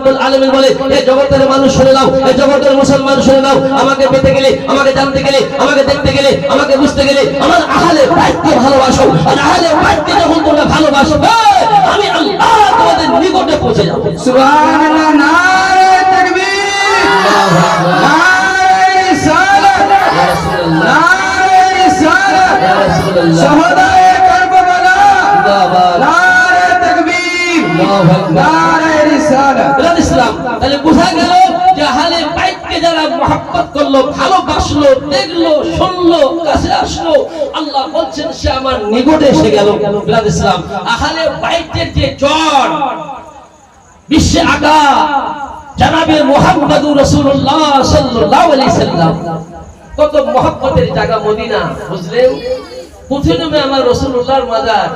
রব্বুল আলামিন বলে এই জগতের মানুষ শুনে নাও এই জগতের মুসলমান শুনে নাও, আমাকে পেতে গেলে, আমাকে জানতে গেলে, আমাকে দেখতে গেলে, আমাকে বুঝতে গেলে, আমার আহলে বাইতকে ভালোবাসো, আর আহলে বাইতকে যখন তোমরা ভালোবাসবে, আমি আল্লাহ তোমাদের নিকটে পৌঁছে যাব। সুবহানাল্লাহ। মহব্বত করল, ভালোবাসলো, দেখল, শুনলো, কাছে আসলো। আল্লাহ বলছেন, সে আমার নিকটে এসে গেল ইসলাম। আহলে বাইতের যে জন বিশ্বে আগা, জানাবে আলাইহি সাল্লাম। কত মহব্বতের জায়গা মদিনা, বুঝলেন? প্রথমে আমার রাসূলুল্লাহর মাজার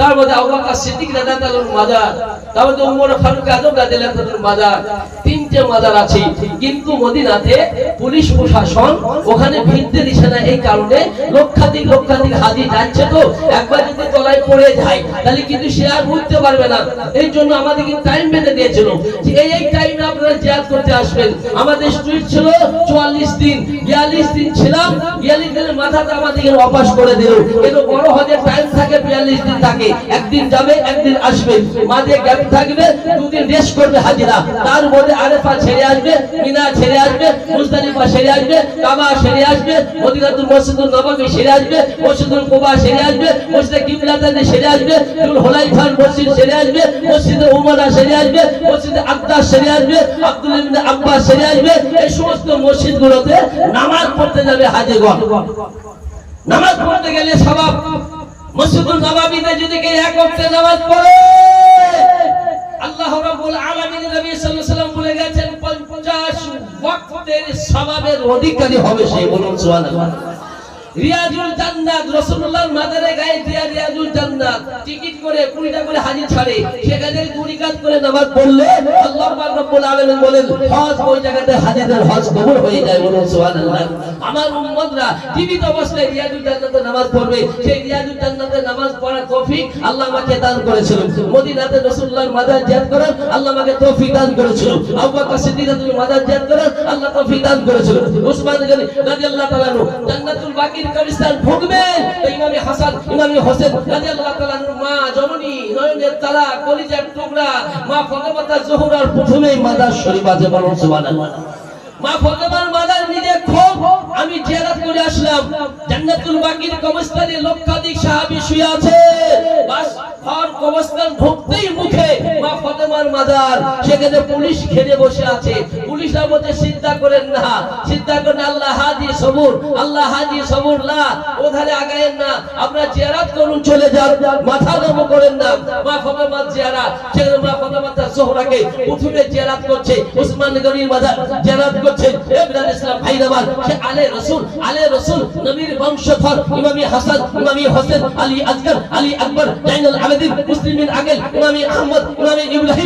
তার মধ্যে আবু সিদ্দিক রাদিয়াল্লাহু মাজার, তার মধ্যে উমর ফারুক আজম রাদিয়াল্লাহু মাজার, তিনটে মাজার আছে। কিন্তু মদিনাতে পুলিশ প্রশাসন ওখানে ভিড়তে দিছে না এই কারণে লক্ষাধিক লক্ষাধিক হাজি যাচ্ছে তো। একবার যদি তলায় পড়ে যায়, তাহলে কিন্তু সে আর উঠতে পারবে না। এই জন্য আমাদেরকে টাইম বেঁধে দিয়েছিল। যে এই এই টাইমে আপনারা জিয়াদ করতে আসবেন। আমাদের স্ট্রিট ছিল চুয়াল্লিশ দিন, বিয়াল্লিশ দিন ছিলাম। বিয়াল্লিশ দিনের মাথাতে আমাদেরকে অপাস করে দিল। কিন্তু বড় হজের টাইম থাকে, বিয়াল্লিশ দিন থাকে। একদিন যাবে একদিন আসবে মাঝে গ্যাপ থাকবে দুদিন রেস্ট করবে হাজিরা তার মধ্যে আরেফা ছেড়ে আসবে মিনা ছেড়ে আসবে মুজদালিফা ছেড়ে আসবে কাবা ছেড়ে আসবে মদিনাতুল মসজিদুল নববী ছেড়ে আসবে মসজিদুল কুবা ছেড়ে আসবে মসজিদে কিবলাতে ছেড়ে আসবে দুল হুলাইফার মসজিদ ছেড়ে আসবে মসজিদে উমারা ছেড়ে আসবে মসজিদে আব্বাস ছেড়ে আসবে আব্দুল আব্বাস ছেড়ে আসবে এই সমস্ত মসজিদগুলোতে নামাজ পড়তে যাবে হাজিগণ নামাজ পড়তে গেলে সবাব মসজিদুল নবাবীতে যদি কেউ এক ওয়াক্ত নামাজ পড়ে, আল্লাহ রাব্বুল আলামিন নবী সাল্লাল্লাহু আলাইহি ওয়াসাল্লাম বলে গেছেন 50 ওয়াক্তের সওয়াবের অধিকারী হবে সে বলুন সুবহানাল্লাহ। রিয়াজুল জান্নাত, রাসূলুল্লাহর মাজারে গায়ে দিয়া রিয়াজুল জান্নাত। টিকিট করে 20 টাকা করে হাজির ছাড়ে। সেখানে দুই কাজ করে নামাজ পড়লে আল্লাহ পাক রব্বুল আলামিন বলেন, হজ ওই জায়গাতে হাজিদের হজ কবুল হয়ে যায় বলুন, সুবহানাল্লাহ। আমার উম্মতরা জীবিত অবস্থায় রিয়াজুল জান্নাতে নামাজ পড়বে। সেই রিয়াজুল জান্নাতে নামাজ পড়ার তৌফিক আল্লাহ আমাকে দান করেছিল। মদিনাতে রাসূলুল্লাহর মাজার জিয়ারত করার আল্লাহ আমাকে তৌফিক দান করেছিল। আবু বকর সিদ্দিক রাদিয়াল্লাহু মাজার জিয়ারত করার আল্লাহ তৌফিক দান করেছিল। উসমান গনি রাদিয়াল্লাহু তাআলা জান্নাতুল বাকির কবরস্থান ঢুকবেন তো ইমামে হাসান, ইমামে হোসেন রাদিয়াল্লাহু তাআলা আনহুর মা, জননী, নয়নের তারা কলিজার টুকরা, মা ফাতেমা জোহরার প্রথমেই মাজার শরীফ আছে বলুন সুবহানাল্লাহ। মা ফাতেমার মাদার নিজে খুব, আমি জিয়ারত করে আসলাম। জান্নাতুল বাকির কবরস্থানে লক্ষাধিক সাহাবী শুয়ে আছে। বাস আর কবরস্থান ঢুকতেই মুখে মা ফাতেমার মাদার। সেখানে পুলিশ ঘিরে বসে আছে। পুলিশরা বলছে চিন্তা করেন না। চিন্তা করেন আল্লাহ হাজি সবুর। আল্লাহ হাজি সবুর না। ওধারে আগায়েন না। আপনারা জিয়ারত করুন, চলে যান। মাথা নম করেন না। মা ফাতেমার জিয়ারত। সেখানে জিয়ারত করছে। গনির মাজার করছে। ইসলাম সে আলে আলে নবীর বংশধর, ইমামি হাসান, ইমামি হোসেন, আলী আসগর আলী আকবর, জাইনুল আবেদিন, মুসলিমিন আগেল, ইমামি আহমদ, ইমামি ইব্রাহিম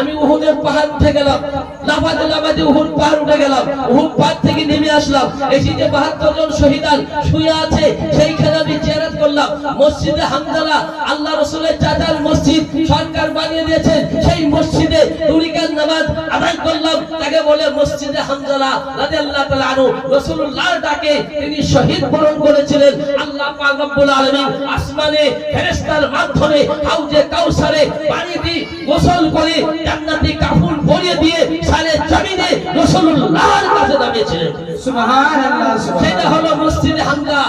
আমি উহুদের পাহাড় উঠে গেলাম। লাফাতে লাফাতে উহুদ পাহাড় উঠে গেলাম। উহুদ পাহাড় থেকে নেমে আসলাম। এই যে বাহাত্তর জন শহীদান শুয়ে আছে, সেইখানে আমি জিয়ারত করলাম। মসজিদে হামদালা আল্লাহ রসুলের চাচার মসজিদ সরকার বানিয়ে দিয়েছেন। সেই মসজিদে দুরিকার নামাজ আদায় করলাম। তাকে বলে মসজিদে হামদালা রাদিয়াল্লাহু তাআলা আনহু। রাসূলুল্লাহর ডাকে, তিনি শহীদ বরণ করেছিলেন। আল্লাহ পাক আলামিন আসমানে ফেরেশতার মাধ্যমে হাউজে কাউসারে পানি দিয়ে গোসল করে জান্নাতি কাফুল পরিয়ে দিয়ে সারে জমিনে রাসূলুল্লাহর কাছে দাঁড়িয়েছিলেন। সুবহানাল্লাহ সেটা হলো মসজিদে হামজা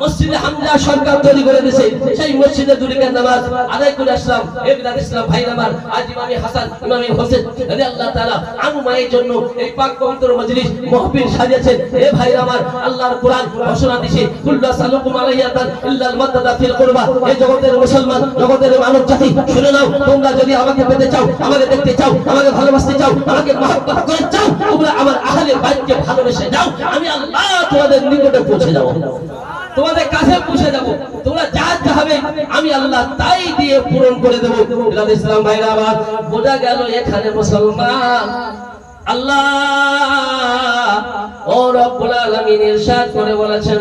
মসজিদে হামজা সরকার তৈরি করে দিয়েছে। সেই মসজিদে দুরিকার নামাজ আদায় করে আসলাম। ইবরাহিম ইসলাম ভাই আমার আজ ইমামি হাসান, ইমামি হোসেন রাদিয়াল্লাহু তাআলা আনু মায়ের জন্য এই পাক পবিত্র মজলিস মাহফিল সাজিয়েছেন। এ ভাই আমার আল্লাহর কোরআন ঘোষণা দিয়েছে, কুল্লা সালুকুম আলাইয়াতান ইল্লাল মাদ্দাদা ফিল কুরবা। এই জগতের মুসলমান, জগতের মানব জাতি, শুনে নাও, তোমরা যদি আমাকে পেতে চাও, আমাকে দেখতে চাও, আমাকে ভালোবাসতে চাও, আমাকে মহব্বত করে চাও, তোমরা আমার আহলে বাইতকে ভালোবেসে যাও, আমি আল্লাহ তোমাদের নিকটে পৌঁছে যাব। তোমাদের কাছে পৌঁছে যাব। তোমরা যা চাবে আমি আল্লাহ তাই দিয়ে পূরণ করে দেবো। ইসলাম ভাইরা আবার বোঝা গেল এখানে মুসলমান। আল্লাহ, ও রব্বুল আলামিন ইরশাদ করে বলেছেন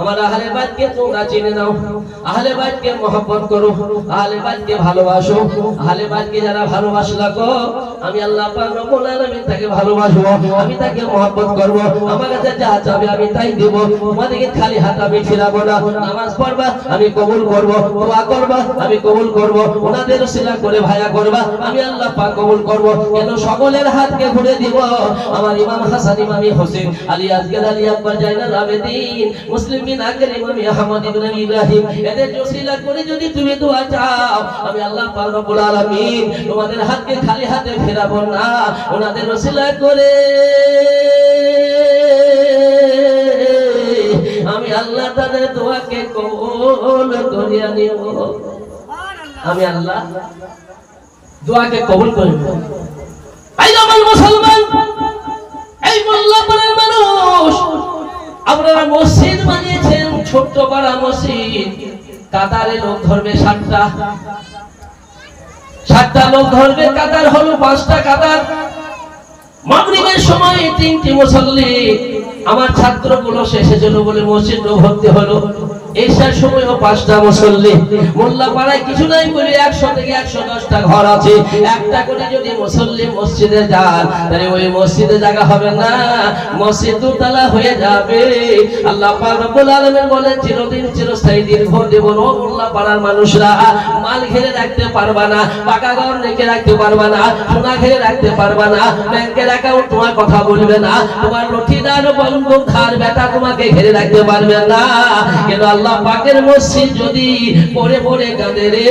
আমার আহলে বাইতকে তোমরা চিনে নাও। আহলে বাইতকে মহব্বত করো, আহলে বাইতকে ভালোবাসো। আহলে বাইতকে যারা ভালোবাসলা গো আমি আল্লাহ পাক রব্বুল আলামিন তাকে ভালোবাসবো, আমি তাকে মহব্বত করব। আমার কাছে যা চাবে আমি তাই দেব। তোমাদেরকে খালি হাত আমি ফিরাবো না, নামাজ পড়বা, আমি কবুল করব। দোয়া করবা, আমি কবুল করব। ওনাদের সিলা করে ভায়া করবা, আমি আল্লাহ পাক কবুল করব। কেন সকলের হাতকে ঘুরে দিব? আমার ইমাম হাসান, ইমাম হোসেন, আলী আজকের আলী আকবর, জাইনাল আবেদিন, মুসলিম আহমদ ইব্রাহিম। এদের করে যদি তুমি দোয়া চাও, আমি আল্লাহ পাক রব্বুল আলামিন তোমাদের হাতকে খালি হাতে ফেরাবো না। ওনাদের ওসিলা করে আমি আল্লাহ তাদের দোয়াকে কবুল করিয়া নিব। আমি আল্লাহ দোয়াকে কবুল মুসলমান, এই মানুষ আপনারা মসজিদ বানিয়েছেন ছোট্ট পাড়া মসজিদ। কাতারে লোক ধরবে সাতটা। সাতটা লোক ধরবে, কাতার হলো পাঁচটা কাতার। মাগরিবের সময় তিনটি মুসল্লি। আমার ছাত্রগুলো শেষে জন্য বলে মসজিদ ভর্তি হলো। এসার সময়ও পাঁচটা মুসল্লি। মোল্লা পাড়ায় কিছু নাই বলে একশো থেকে একশো দশটা ঘর আছে। একটা করে যদি মুসল্লি মসজিদে যান, তাহলে ওই মসজিদে জায়গা হবে না। মসজিদ দুতলা হয়ে যাবে। আল্লাহ রব্বুল আলামিন বলেন, চিরদিন চিরস্থায়ী দীর্ঘ জীবন ও মোল্লা পাড়ার মানুষরা। মাল ঘিরে রাখতে পারবা না, পাকা ঘর রেখে রাখতে পারবা না, সোনা ঘিরে রাখতে পারবা না, ব্যাংকের অ্যাকাউন্ট তোমার কথা বলবে না, তোমার লঠিদার বন্ধু ধার বেটা তোমাকে ঘিরে রাখতে পারবে না। কিন্তু আল্লাহ পাকের মসজিদ যদি পড়ে পড়ে কাঁদে রে,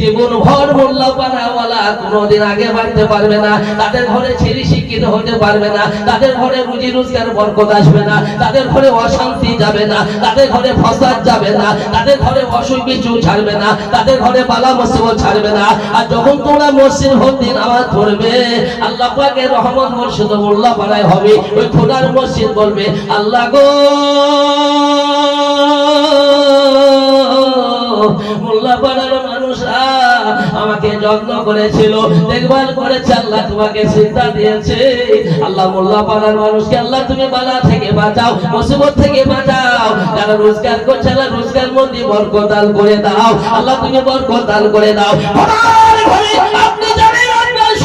জীবন ভর মোল্লা পাড়াওয়ালা কোনোদিন আগে বাড়তে পারবে না, তাদের ঘরে ছেলে শিক্ষিত হতে পারবে না, তাদের ঘরে রুজি রোজগার বরকত আসবে না, তাদের ঘরে অশান্তি যাবে না, তাদের ঘরে ফসাদ যাবে না, তাদের ঘরে অসুখ বিচু ছাড়বে না, তাদের ঘরে বালা মুসিবত ছাড়বে না। আর যখন তোমরা মসজিদ ভর্তি নামাজ পড়বে আল্লাহ পাকের রহমত মুর্শিদ মোল্লা পাড়ায় হবে, ওই খোদার মসজিদ বলবে, আল্লাহ গো মোল্লা মানুষরা আমাকে যত্ন করেছিল, দেখভাল করেছে, আল্লাহ তোমাকে চিন্তা দিয়েছে। আল্লাহ মোল্লা মানুষকে, আল্লাহ তুমি বালা থেকে বাঁচাও, মুসিবত থেকে বাঁচাও। যারা রোজগার করছে করে দাও। আল্লাহ তুমি বরকতাল করে দাও। আপনি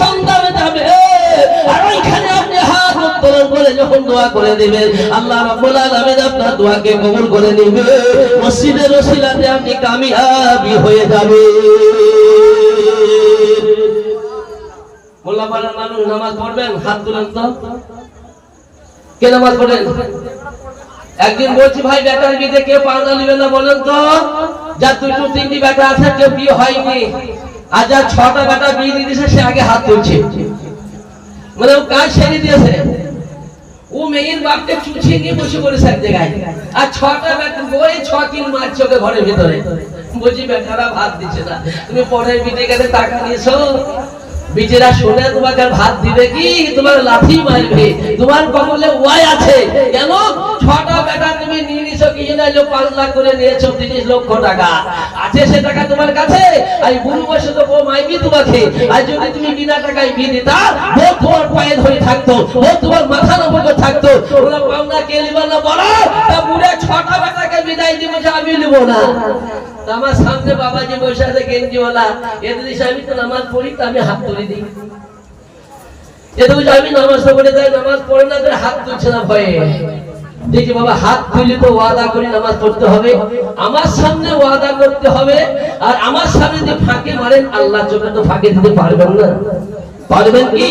সন্তান যাবে। আর ওইখানে করে যখন দোয়া করে দিবেন, আল্লাহ রাব্বুল আলামিন আপনার দোয়াকে কবুল করে নিবে। মসজিদের ওসিলাতে আপনি কামিয়াবি হয়ে যাবে মোল্লাপাড়ার মানুষ নামাজ পড়বেন? হাত তুলেন তো। কে নামাজ পড়েন? একদিন বলছি, ভাই বেটার বিয়ে কেউ পাওনা নেবেন না বলেন তো। যার দুটো তিনটি বেটা আছে, কেউ বিয়ে হয়নি। আর যার ছটা বেটা বিয়ে দিয়েছে, সে আগে হাত তুলছে। মানে ও কাজ সেরে দিয়েছে। ও মেয়ের বাপকে চুছিয়ে নিয়ে বসে পড়েছে এক জায়গায়। আর ছটা বই ছ, তিন মার চোখে ঘরের ভিতরে। বুঝি বেটারা, ভাত দিচ্ছে না। তুমি পরে বিটে গেলে টাকা নিয়েছো বিচেরা শুনে তোমাকে ভাত দিবে কি? তোমার লাথি মারবে। তোমার কমলে ওয়াই আছে। কেন? ছটা বেটা তুমি নিয়ে নিছো কি না যে পাঁচ লাখ করে নিয়েছো তিরিশ লক্ষ টাকা। আছে সে টাকা তোমার কাছে? আর বুড়ো বসে তো বউ মাইবি তোমাকে। আর যদি তুমি বিনা টাকায় বিয়ে দিতা, বউ তোমার পায়ে ধরে থাকতো, বউ তোমার মাথার উপর থাকতো। ওরা পাওনা কে নিবা না বলো? তা বুড়ে ছটা বেটাকে বিদায় দিব যে আমি নিব না। আমার সামনে বাবাজি বসে আছে, গেঞ্জিওয়ালা। এদের দিশে আমি তো নামাজ পড়ি, তো আমি হাত তুলে দিই। আমি নামাজ পড়ে যাই, নামাজ পড়ে না হাত তুলছে না ভয়ে। দেখি বাবা, হাত তুলি তো ওয়াদা করি নামাজ পড়তে হবে। আমার সামনে ওয়াদা করতে হবে, আর আমার সামনে যে ফাঁকে মারেন আল্লাহ চোখে তো ফাঁকে দিতে পারবেন না। পারবেন কি?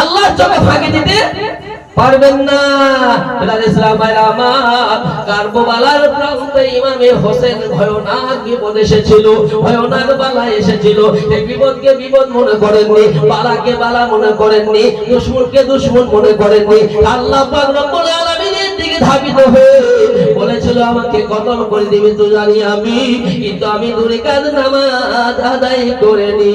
আল্লাহর চোখে ফাঁকে দিতে পারবেন না। আমার, কারবালার প্রান্তে ইমামে হোসেন ভয়নাক বিপদ এসেছিল, ভয়নাক বালা এসেছিল। এই বিপদকে বিপদ মনে করেননি, বালাকে বালা মনে করেননি, দুশমনকে দুশমন মনে করেননি। আল্লাহ আলামিনের দিকে ধাবিত হয়ে বলেছিল, আমাকে কতল করে দিবি তো জানি আমি, কিন্তু আমি দূরে কাজ নামাজ আদায় করে নি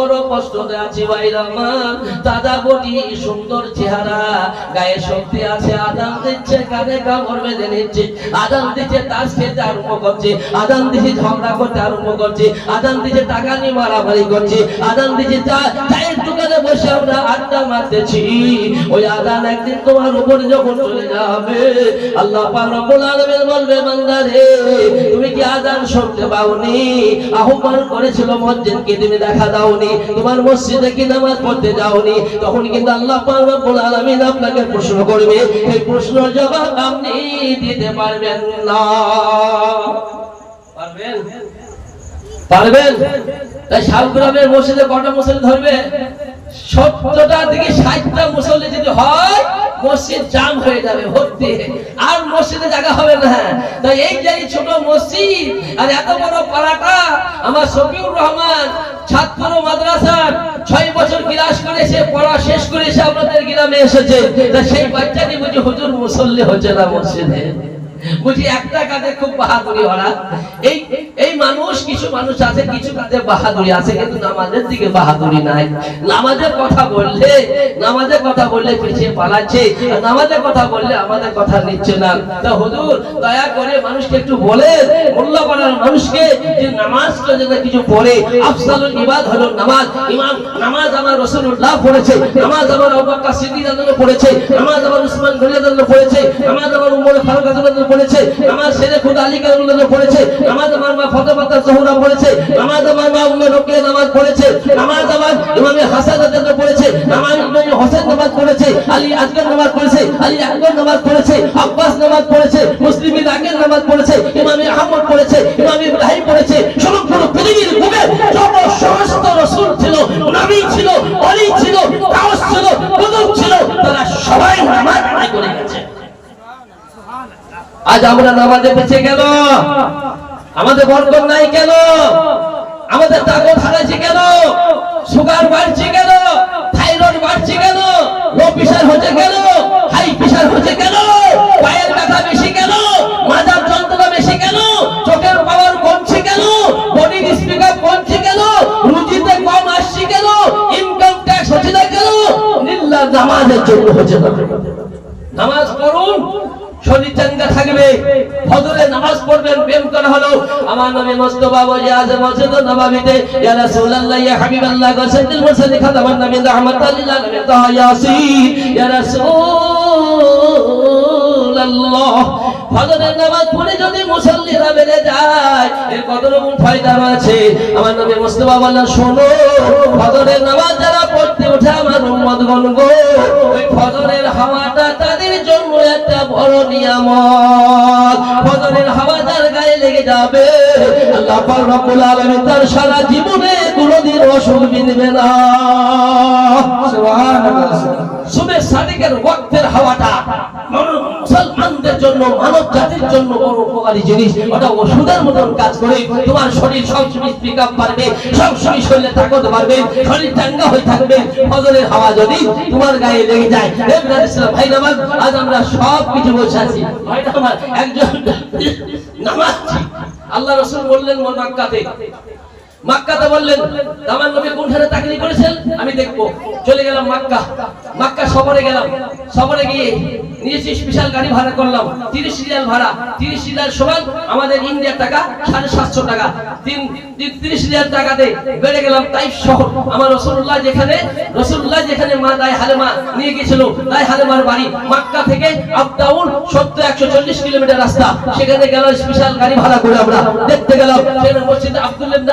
বড় কষ্ট আছে দাদা বটি সুন্দর চেহারা, গায়ে শক্তি আছে, আদান দিচ্ছে কানে কামড় বেঁধে নিচ্ছে। আদান দিচ্ছে, তাস খেতে আরম্ভ করছে। আদান দিচ্ছে, ঝগড়া করতে আরম্ভ করছে। আদান দিচ্ছে, টাকা নিয়ে মারামারি করছে। আদান দিচ্ছে আমরা আড্ডা মারতেছি। ওই আদান একদিন তোমার উপরে যখন চলে যাবে, আল্লাহ বলবে তুমি কি আজান শুনতে পাওনি? আহ্বান করেছিল মসজিদকে, তুমি দেখা দাওনি। তোমার মসজিদে কি নামাজ পড়তে যাওনি? তখন কিন্তু আল্লাহ আপনাকে প্রশ্ন করবে, এই প্রশ্নের জবাব আপনি দিতে পারবেন না। পারবেন? পারবেন? তাই শাহগ্রামের মসজিদে কটা মুসল্লি ধরবে? সত্তরটা থেকে ষাটটা মুসল্লি যদি হয়, মসজিদ জাম হয়ে যাবে, ভর্তি আর মসজিদে জায়গা হবে না। তাই এই যে ছোট মসজিদ আর এত বড় পাড়াটা, আমার শফিউর রহমান, ছাত্র মাদ্রাসার ছয় বছর পড়া শেষ আপনাদের গ্রামে এসেছে। তা সেই বাচ্চাটি বুঝি হুজুর মুসল্লি হচ্ছে না মসজিদে? বুঝি একটা কাজে খুব বাহাদুরি ওরা। এই মানুষ, কিছু মানুষ আছে, কিছু বাহাদুরি আছে, কিন্তু নামাজের দিকে বাহাদুরি নাই। নামাজের কথা বললে, নামাজের কথা বললে পিছিয়ে পালাচ্ছে নামাজের কথা বললে আমাদের কথা নিচ্ছে না। তা হুজুর, দয়া করে মানুষকে একটু বলেন মূল্যবান মানুষকে, যে যেন কিছু পড়ে। আফসালুল ইবাদ হলো নামাজ। ইমাম, নামাজ আমার রাসূলুল্লাহ পড়েছে। নামাজ আমার বকর সিদ্দিক রাদিয়াল্লাহু পড়েছে। নামাজ আমার উসমান পড়েছে। নামাজ আমার উমর ফারুক রাদিয়াল্লাহু পড়েছে। শেরে খুদ আলী রাদিয়াল্লাহু পড়েছে। নামাজ আমার মা জোহরা পড়েছে, নামাজ আমার মা উম্মে রুকিয়া নামাজ পড়েছে, নামাজ আমার ইমাম হাসান পড়েছে, নামাজ ইমাম হোসেন নামাজ পড়েছে, আলী আসগর নামাজ পড়েছে, আলী নামাজ পড়েছে, আব্বাস নামাজ পড়েছে আগের নামাজ পড়েছে, ইমাম আহমদ পড়েছে, ইমাম ইব্রাহিম পড়েছে, সমগ্র পৃথিবীর বুকে যত সমস্ত রাসূল ছিল, নবী ছিল ওলি ছিল ছিল, কুতুব ছিল, তারা সবাই নামাজ আদায় করে গেছে। আজ আমরা নামাজে বেঁচে গেল আমাদের বরকত নাই কেন? আমাদের তাকত হারাইছে কেন? সুগার বাড়ছে কেন? থাইরয়েড বাড়ছে কেন? লো প্রেশার হচ্ছে কেন? হাই প্রেশার হচ্ছে কেন? পায়ের ব্যথা বেশি কেন? মাথার যন্ত্রণা বেশি কেন? চোখের পাওয়ার কমছে কেন? বডির স্পিকার কমছে কেন? রুজিতে কম আসছে কেন? ইনকাম ট্যাক্স হচ্ছে না কেন? নিল্লা নামাজের জন্য হচ্ছে না নামাজ পড়ুন শরীর চাঙ্গা থাকবে ফজরে নামাজ পড়বেন প্রেম করা হলো আমার নবী মুস্তাফা বলে ইয়া রাসূলুল্লাহ, ইয়া হাবিবাল্লাহ খাতামান নবী ইয়া রাসূলুল্লাহ। ফজরের নামাজ পড়ে যদি মুসল্লিরা বেড়ে যায়, এর কত রকম ফায়দা রয়েছে? আমার নবী শোনো, ফজরের নামাজ যারা পড়তে ওঠে আমার উম্মতগণ গো, ওই ফজরের হাওয়াটা তাদের জন্য একটা বড় নিয়ামত। ফজরের হাওয়া গায়ে লেগে যাবে। আল্লাহ পাক রব্বুল আলামিন তার সারা জীবনে কোনোদিন অসুখ বিঁধবে না। সুবহানাল্লাহ। সুবে সাদিকের ওয়াক্তের হাওয়াটা মুসলমানদের জন্য মানব জাতির জন্য বড় উপকারী জিনিস। ওটা ওষুধের মতন কাজ করে তোমার শরীর সবসময় পিক আপ পারবে, সবসময় শরীরে তাকত পারবে, শরীর চাঙ্গা হয়ে থাকবে। ফজরের হাওয়া যদি তোমার গায়ে লেগে যায় ভাই নামাজ, আজ আমরা সব কিছু বসে আছি। একজন নামাজ। আল্লাহ রসুল বললেন মক্কাতে। মাক্কাতে বললেন, আমার নবী কোনখানে চাকরি করেছেন? আমি দেখব। চলে গেলাম মাক্কা। মাক্কা সফরে গেলাম। সফরে গিয়ে নিয়েছি স্পেশাল গাড়ি ভাড়া করলাম। তিরিশ রিয়াল ভাড়া। তিরিশ রিয়াল সমান আমাদের ইন্ডিয়ার টাকা, সাড়ে সাতশো টাকা। তিন তিরিশ রিয়াল টাকাতে বেড়ে গেলাম তাইফ শহর। আমার রসুল্লাহ যেখানে রসুল্লাহ যেখানে মা দায় হালেমা নিয়ে গিয়েছিল দায় হালেমার বাড়ি মাক্কা থেকে আপ ডাউন সত্তর একশো চল্লিশ কিলোমিটার রাস্তা। সেখানে গেল স্পেশাল গাড়ি ভাড়া করে আমরা। দেখতে গেলাম সেখানে মসজিদে আব্দুল ইবনে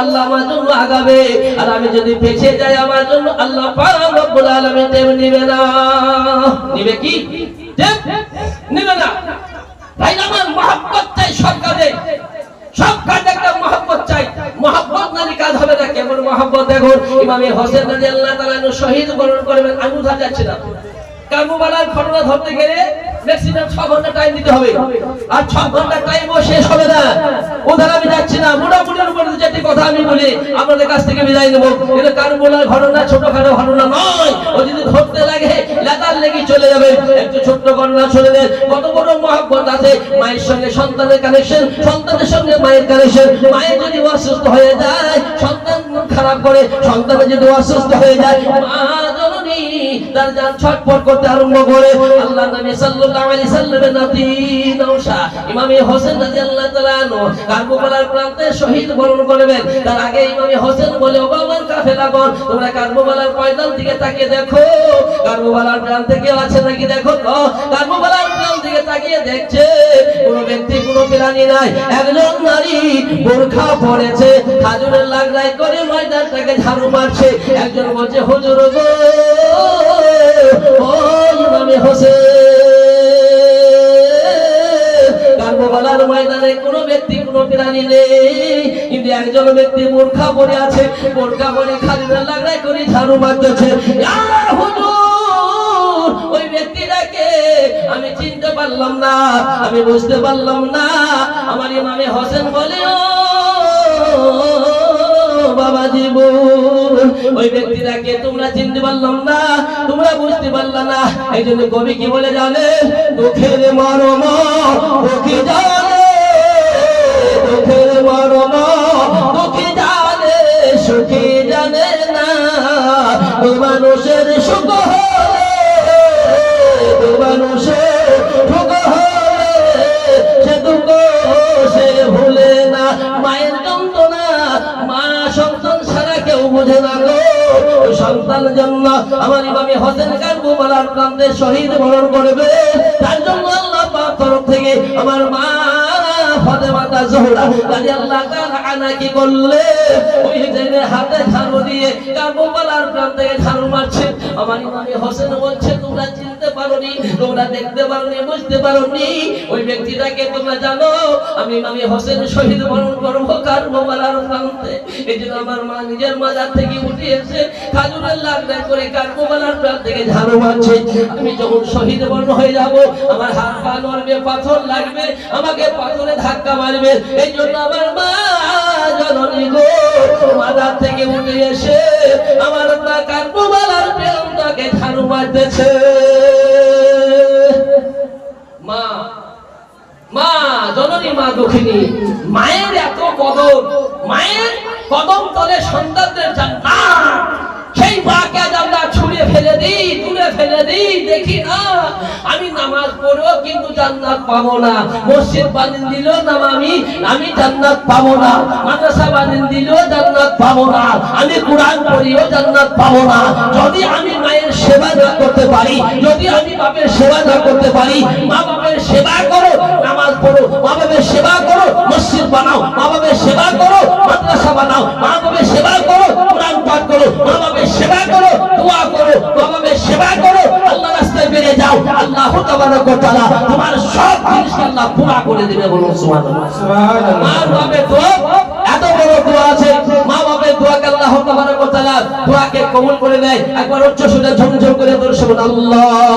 আল্লাহ আমার জন্য আগাবে। আর আমি যদি পেছে যাই আমার জন্য, আল্লাহ রব্বুল আলামিন তেমনি নিবে না। নিবে কি? ঠিক? নেবে না। ভাই আমার চাই সব কাজে একটা মহাব্বত চাই। মহাব্বত নারী কাজ হবে না, কেমন মহাব্বত দেখুন? ইমামে হোসেন তাআলা শহীদ বরণ করবেন, আমি উঠা যাচ্ছে না কারবালার ঘটনা ধরতে গেলে আর ছ শেষ হবে না। আমি যাচ্ছি না? আমি বলি আপনাদের কাছ থেকে বিদায় নেব। ও যদি ধরতে লাগে, লেতার লেগে চলে যাবে। একটু ছোট্ট ঘটনা চলে কত বড় মহাব্বত আছে। মায়ের সঙ্গে সন্তানের কানেকশন সন্তানের সঙ্গে মায়ের কানেকশন মায়ের যদি অসুস্থ হয়ে যায়, সন্তান খারাপ করে সন্তানের যদি অসুস্থ হয়ে যায়, মা তার যান ছটফট করতে আরম্ভ করে। আল্লাহ নবী সাল্লাল্লাহু আলাইহি সাল্লামের নাতি নওশা, ইমামে হোসেন রাদিয়াল্লাহু তাআলা আনহু কারবালার প্রান্তে শহীদ বরণ করবেন। তার আগে ইমামে হোসেন বলে ও বাবার কাফেলা কর তোমরা কারবালার ময়দান দিকে তাকিয়ে দেখো। কারবালার প্রান্তে কেউ আছে নাকি দেখো তো? কারবালার প্রান্ত দিকে তাকিয়ে দেখছে, কোনো ব্যক্তি, কোনো প্রাণী নাই। একজন নারী বোরখা পড়েছে খাজুরের লাগলাই করে ময়দানটাকে ঝাড়ু মারছে। একজন বলছে, হুজুর গো ময়দানে কোনো ব্যক্তি, কোনো কিন্তু একজন ব্যক্তি পরে আছে। পরে লাগলাই করে ঝাড়ু ওই ব্যক্তিটাকে আমি চিনতে পারলাম না, আমি বুঝতে পারলাম না। আমার ইমামে হোসেন বলে বাবা জীবন ওই ব্যক্তিটাকে তোমরা চিনতে পারলাম না, তোমরা বুঝতে পারলা না। এই জন্য কবি কি বলে জানে? দুঃখের মরম দুঃখী জানে, দুঃখের মরম দুঃখী জানে, সুখী জানে না। মানুষের সুখ সন্তান জন্য আমার ইমামি হোসেন খান বলার প্রান্তে শহীদ বরণ করবে। তার জন্য আল্লাহ পাক তরফ থেকে আমার মা ফাতেমাতা জোহরা রাদিয়াল্লাহু তাআলা আনা কি করলে? ওই হুসাইনের হাতে ঝাড়ু দিয়ে কারবালার প্রান্তে ঝাড়ু মারছে। আমার ইমামে হোসেন বলছে, তোমরা চিনতে পারোনি, তোমরা দেখতে পারোনি, বুঝতে পারোনি। ওই ব্যক্তিটাকে তোমরা জানো, আমি ইমামে হোসেন শহীদ বরণ করব কারবালার প্রান্তে। এই জন্য আমার মা নিজের মাজার থেকে উঠে এসে খাজুরের লাগবে করে কারবালার প্রান্ত থেকে ঝাড়ু মারছে। আমি যখন শহীদ বরণ হয়ে যাব, আমার হাত পা নড়বে, পাথর লাগবে, আমাকে পাথরে ধাক্কা মারবে। এই জন্য আমার মা জননী গো মাজার থেকে উঠে এসে আমার মা কারবালার প্রান্তকে ঝাড়ু মারতেছে। মা মা, জননী মা দক্ষিণী মায়ের এত কদর, মায়ের কদম তলে সন্তানদের জান্নাত ফেলে দিই ফেলে দিই, দেখি না আমি নামাজ কিন্তু জান্নাত পাবো না। মসজিদ বানিয়ে দিল আমি আমি জান্নাত পাবো না। মাদ্রাসা বানিয়ে জান্নাত পাবো না। আমি কোরআন পড়িও জান্নাত পাবো না। যদি আমি মায়ের সেবা না করতে পারি, যদি আমি বাপের সেবা না করতে পারি, মা বাপের সেবা করো, নামাজ পড়ো, মা বাপের সেবা করো, মসজিদ বানাও, মা বাপের সেবা করো, মাদ্রাসা বানাও, মা বাপের সেবা করো, কোরআন পাঠ করো, মা বাপের সেবা করো, দোয়া করো যাও আল্লাহ তাবারক ওয়া তাআলা তোমার সব জিনিস আল্লাহ পুরা করে দিবে বলুন সুবহানাল্লাহ। সুবহানাল্লাহ। মা বাবে দোয়া এত বড় দোয়া আছে। মা বাবে দোয়াকে আল্লাহ তাবারক ওয়া তাআলা দোয়াকে কবুল করে দেয় একবার উচ্চ সুরে ঝমঝম করে দর্শন আল্লাহ